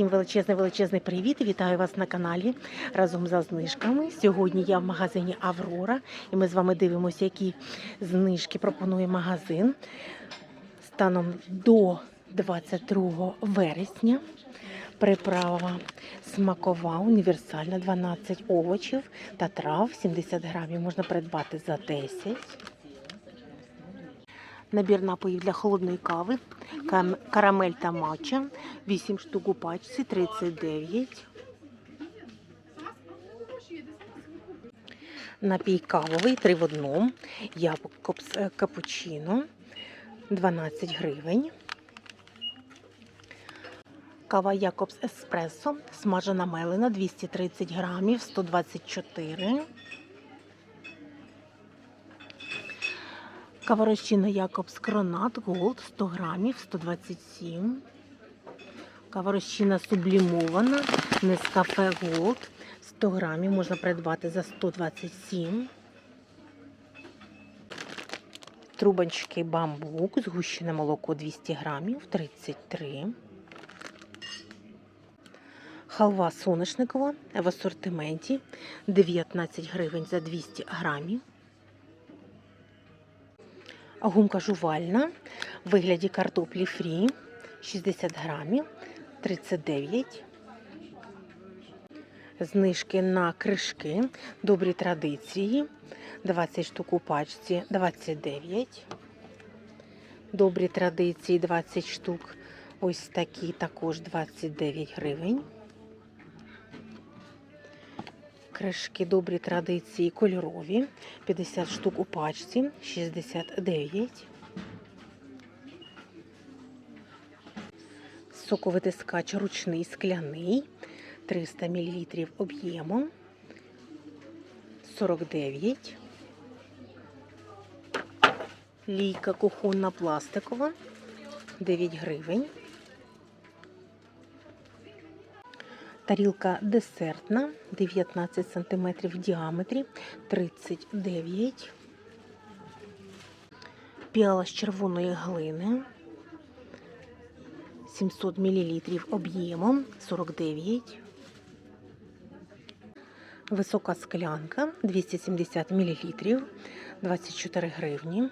Всім величезний величезний привіт! Вітаю вас на каналі разом за знижками. Сьогодні я в магазині Аврора, і ми з вами дивимося, які знижки пропонує магазин станом до 22 вересня. Приправа смакова, універсальна, 12 овочів та трав, 70 грамів можна придбати за 10. Набір напоїв для холодної кави, карамель та матча, 8 штук у пачці, 39. Напій кавовий, 3 в одному, Якобс е, капучино, 12 гривень. Кава Якобс Еспресо, смажена мелена, 230 грамів, 124. Кава розчинна Якобс Кронат Голд 100 грамів 127. Кава розчинна сублімована Нескафе Голд 100 грамів можна придбати за 127. Трубочки бамбук, згущене молоко 200 грамів 33. Халва соняшникова в асортименті 19 гривень за 200 грамів. Гумка жувальна в вигляді картоплі фрі 60 грамів 39. Знижки на кришки. Добрі традиції. 20 штук у пачці 29. Добрі традиції 20 штук. Ось такі також 29 гривень. Кришки добрі традиції кольорові. 50 штук у пачці, 69. Соковитискач ручний скляний, 300 мл об'ємом, 49. Лійка кухонна пластикова, 9 гривень. Тарілка десертна 19 см в діаметрі 39. Піала з червоної глини 700 мл об'ємом 49. Висока склянка 270 мл 24 гривні.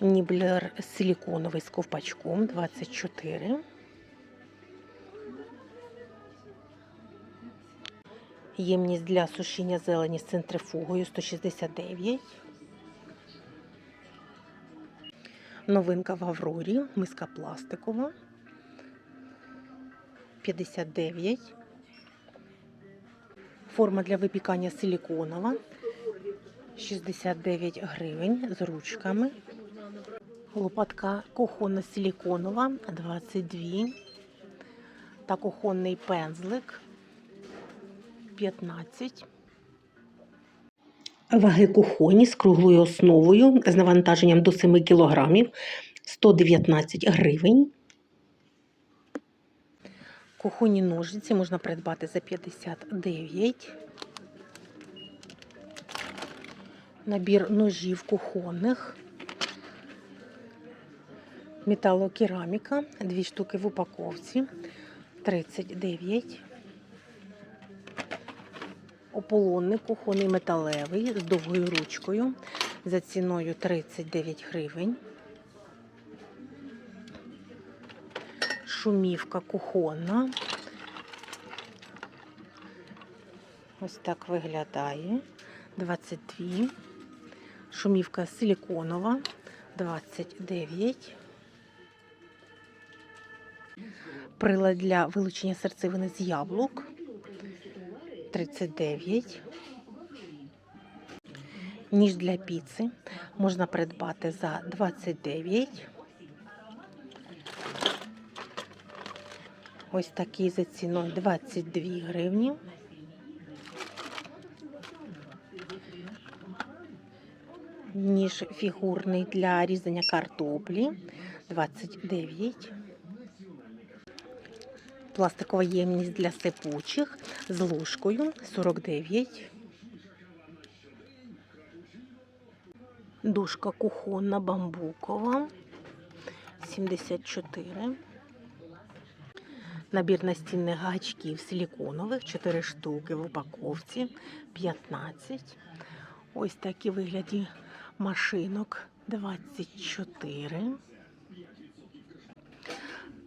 Ніблер силіконовий з ковпачком 24. Ємність для сушіння зелені з центрифугою 169. Новинка в Аврорі, миска пластикова 59. Форма для випікання силіконова 69 гривень з ручками. Лопатка кухонна силіконова 22. Та кухонний пензлик 15. Ваги кухоні з круглою основою з навантаженням до 7 кг 119 гривень. Кухонні ножиці можна придбати за 59. Набір ножів кухонних. Металокераміка. Дві штуки в упаковці 39. Ополонник кухонний металевий з довгою ручкою за ціною 39 гривень. Шумівка кухонна. Ось так виглядає. 22. Шумівка силіконова 29. Прилад для вилучення серцевини з яблук 39. Ніж для піци можна придбати за 29. Ось такий за ціною 22 гривні. Ніж фігурний для різання картоплі 29. Пластикова ємність для сипучих з ложкою 49. Дошка кухонна бамбукова 74. Набір настінних гачків силіконових, 4 штуки в упаковці, 15. Ось такі вигляді машинок 24.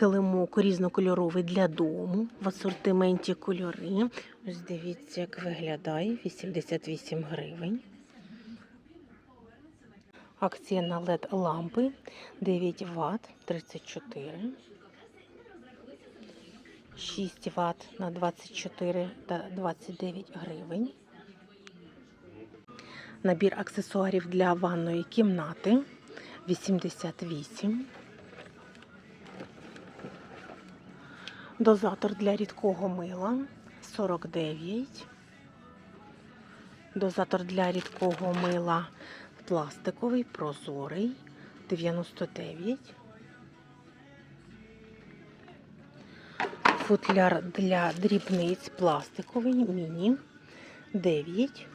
Килимок різнокольоровий для дому в асортименті кольори. Ось дивіться, як виглядає 88 гривень. Акція на LED лампи 9 Вт 34. 6 Вт на 24 та 29 гривень. Набір аксесуарів для ванної кімнати 88. Дозатор для рідкого мила 49. Дозатор для рідкого мила пластиковий, прозорий 99. Футляр для дрібниць пластиковий міні 9.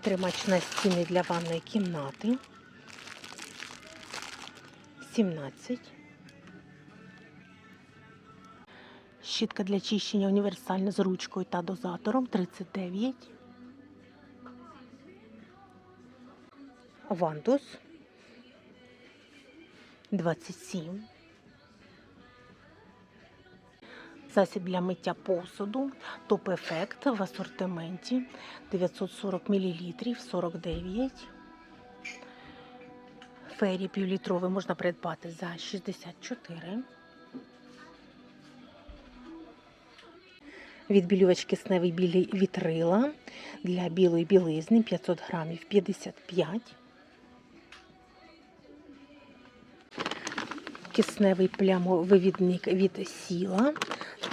Тримач на стіни для ванної кімнати 17. Щітка для чищення універсальна з ручкою та дозатором 39. Вантус 27. Засіб для миття посуду. Топ-ефект в асортименті 940 мл 49. Фері півлітровий можна придбати за 64. Відбілювач кисневий білий вітрила для білої білизни 500 грамів 55. Кисневий плямовивідник від сіла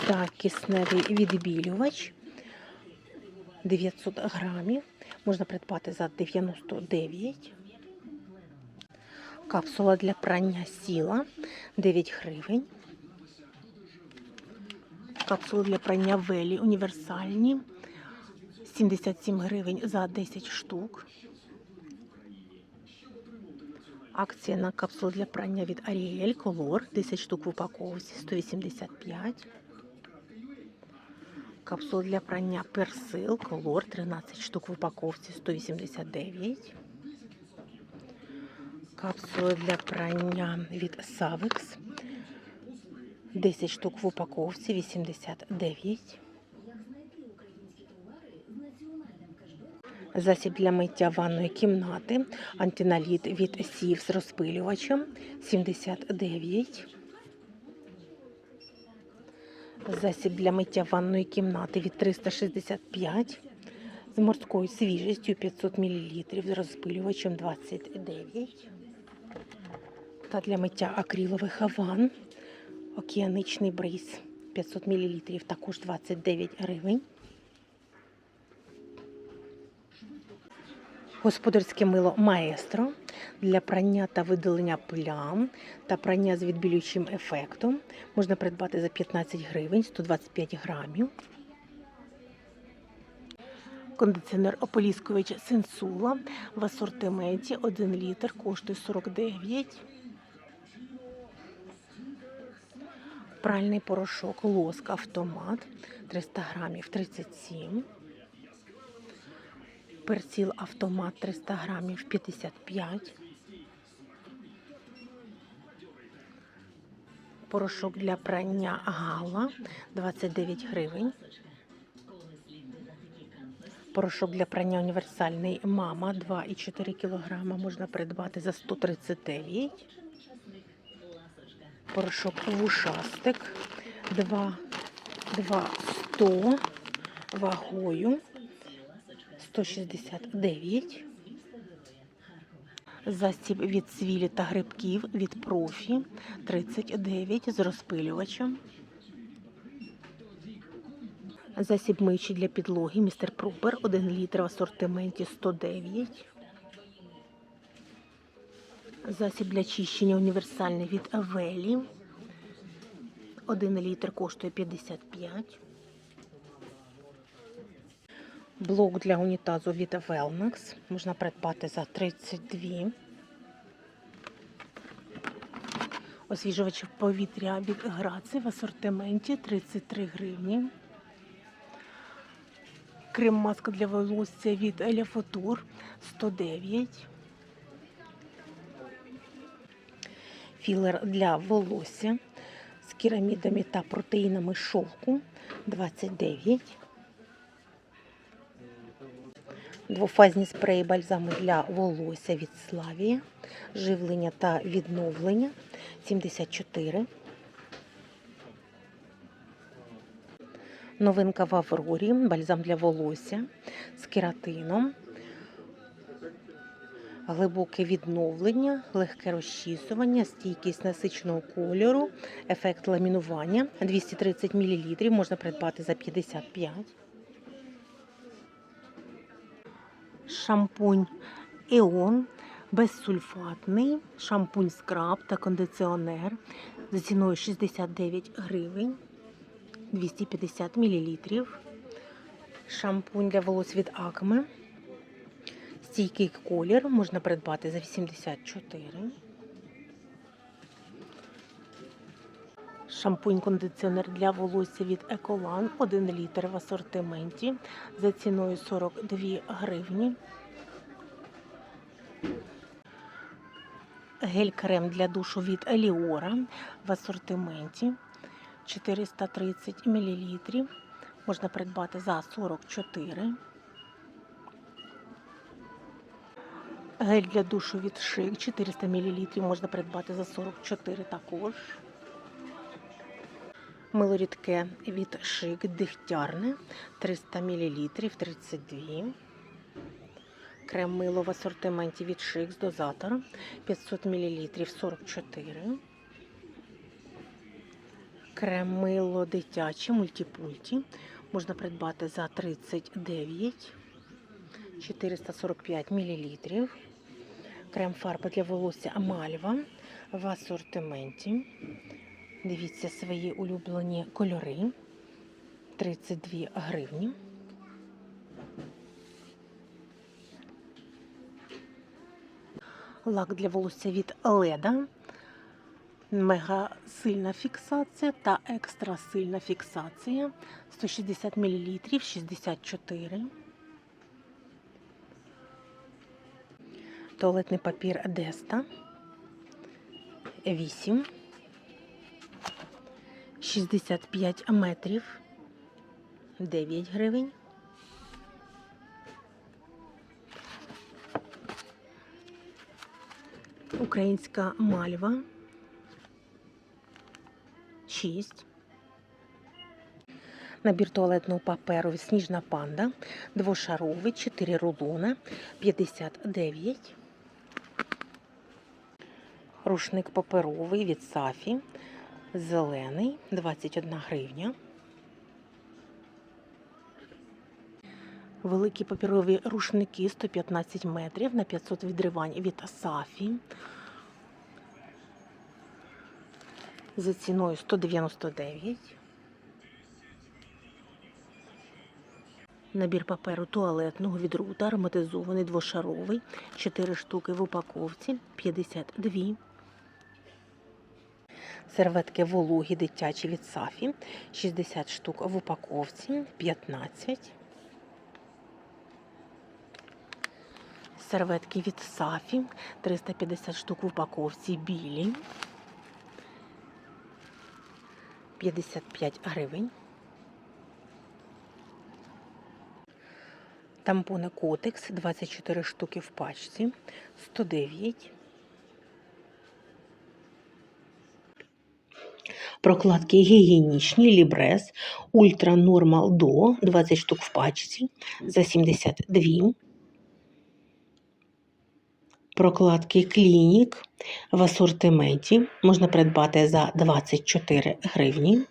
та кисневий відбілювач 900 грамів. Можна придбати за 99. Капсула для прання сіла 9 гривень. Капсули для прання велі універсальні 77 гривень за 10 штук. Акція на капсулу для прання від Ariel Color 10 штук в упаковці 185. Капсула для прання Persil Color 13 штук в упаковці 189. Капсули для прання від Savix 10 штук в упаковці 89. Засіб для миття ванної кімнати. Антиналіт від сів з розпилювачем 79. Засіб для миття ванної кімнати від 365 з морською свіжістю 500 мл з розпилювачем 29. Та для миття акрилових аван океаничний бриз 500 мл також 29 гривень. Господарське мило маестро для прання та видалення плям та прання з відбілюючим ефектом можна придбати за 15 гривень 125 грамів. Кондиціонер ополіскувач Сенсула в асортименті 1 літр коштує 49. Пральний порошок лоск автомат 300 грамів 37. Перціл автомат 300 грамів 55. Порошок для прання гала 29 гривень. Порошок для прання універсальний мама 2,4 кг можна придбати за 139. Порошок вушастик 2, 2 100 вагою 169. Засіб від свілі та грибків від профі 39 з розпилювачем. Засіб мичі для підлоги містер Пропер 1 літр в асортименті 109. Засіб для чищення універсальний від Авелі. 1 літр коштує 55. Блок для унітазу від Velmax можна придбати за 32. Освіжувач повітря від Граци в асортименті 33 гривні. Крем маска для волосся від Еля Футур 109. Філер для волосся з керамідами та протеїнами шовку 29. Двофазні спреї бальзами для волосся від Славія, живлення та відновлення 74. Новинка в Аврорі, бальзам для волосся з кератином. Глибоке відновлення, легке розчісування, стійкість насиченого кольору, ефект ламінування 230 мл, можна придбати за 55. Шампунь Еон безсульфатний, шампунь скраб та кондиціонер за ціною 69 гривень, 250 мл. Шампунь для волос від Акме. Стійкий колір можна придбати за 84. Шампунь-кондиціонер для волосся від Еколан 1 літр в асортименті за ціною 42 гривні. Гель-крем для душу від Еліора в асортименті 430 мл. Можна придбати за 44. Гель для душу від Шик 400 мл можна придбати за 44 також. Мило рідке від Шик дегтярне 300 мл 32. Крем мило в асортименті від Шик з дозатором 500 мл 44. Крем мило дитяче мультипульті можна придбати за 39 445 мл. Крем фарба для волосся Амальва в асортименті. Дивіться свої улюблені кольори. 32 гривні. Лак для волосся від Леда. Мега сильна фіксація та екстра сильна фіксація. 160 мл 64. Туалетний папір Деста 8. 65 метрів 9 гривень. Українська мальва 6. Набір туалетного паперу Сніжна панда двошаровий 4 рулона 59. Рушник паперовий від Сафі. Зелений 21 гривня. Великі паперові рушники 115 метрів на 500 відривань від Сафі. За ціною 199. Набір паперу туалетного від рута ароматизований двошаровий. 4 штуки в упаковці 52. Серветки вологі дитячі від Сафі 60 штук в упаковці 15. Серветки від Сафі 350 штук в упаковці білі 55 гривень. Тампони Котекс 24 штуки в пачці 109. Прокладки гігієнічні Лібрес Ультра Нормал До 20 штук в пачці за 72. Прокладки Клінік в асортименті можна придбати за 24 гривні.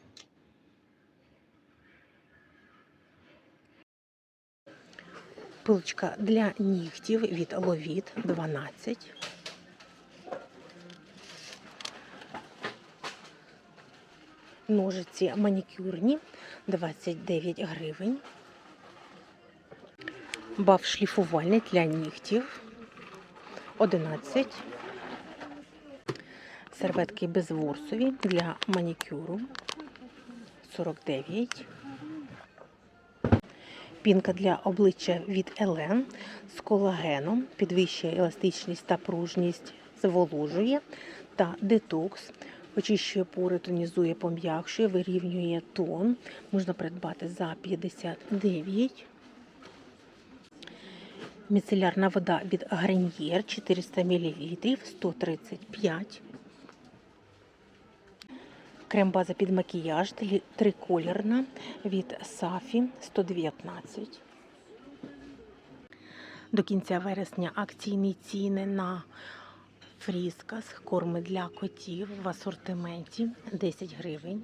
Пилочка для нігтів від Ловіт 12. Ножиці манікюрні 29 гривень. Баф шліфувальний для нігтів 11. Серветки безворсові для манікюру 49. Пінка для обличчя від Елен з колагеном, підвищує еластичність та пружність, зволожує та детокс. Очищує пори, тонізує, пом'якшує, вирівнює тон. Можна придбати за 59. Міцелярна вода від Греньєр 400 мл 135. Крем-база під макіяж триколірна від Сафі 119. До кінця вересня акційні ціни на фріскас, корми для котів в асортименті 10 гривень.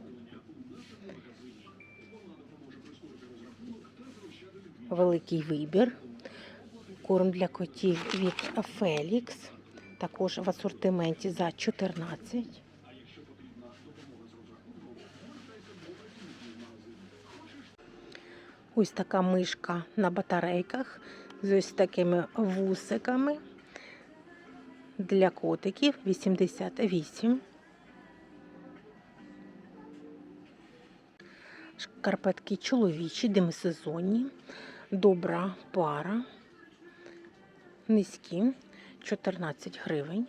Великий вибір. Корм для котів від Фелікс. Також в асортименті за 14. Ось така мишка на батарейках з ось такими вусиками для котиків 88. Шкарпетки чоловічі, демисезонні, добра пара, низькі 14 гривень.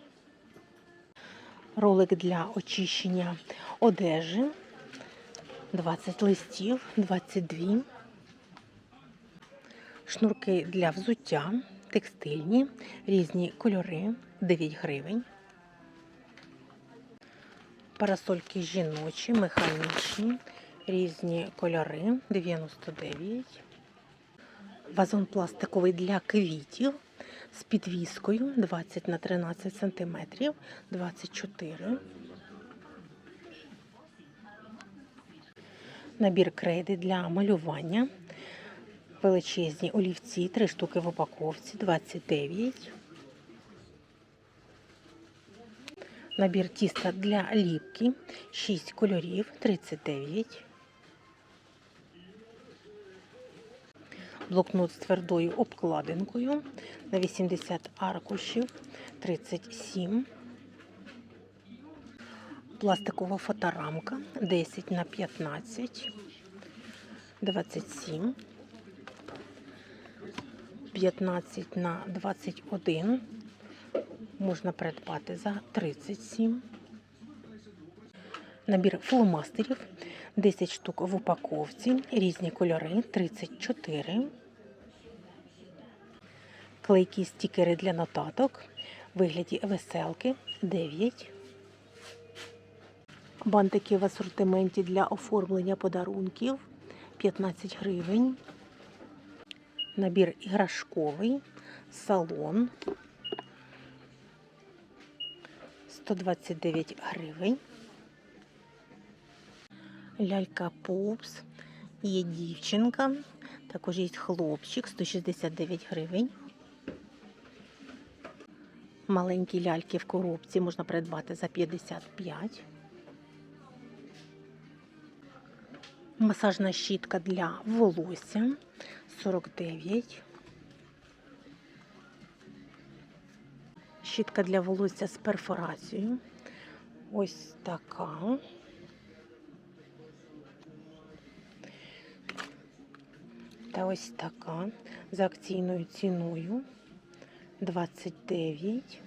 Ролик для очищення одежі 20 листів, 22. Шнурки для взуття, текстильні, різні кольори 9 гривень. Парасольки жіночі, механічні, різні кольори 99. Вазон пластиковий для квітів з підвіскою 20 на 13 см 24. Набір крейди для малювання. Величезні олівці, 3 штуки в упаковці 29. Набір тіста для ліпки 6 кольорів 39. Блокнот з твердою обкладинкою на 80 аркушів 37. Пластикова фоторамка 10 на 15 27. 15 на 21 можна придбати за 37. Набір фломастерів 10 штук в упаковці, різні кольори 34. Клейкі стікери для нотаток вигляді веселки 9. Бантики в асортименті для оформлення подарунків 15 гривень. Набір іграшковий, салон 129 гривень. Лялька Попс, є дівчинка, також є хлопчик 169 гривень. Маленькі ляльки в коробці можна придбати за 55. Масажна щітка для волосся 49. Щітка для волосся з перфорацією. Ось така. Та ось така за акційною ціною 29.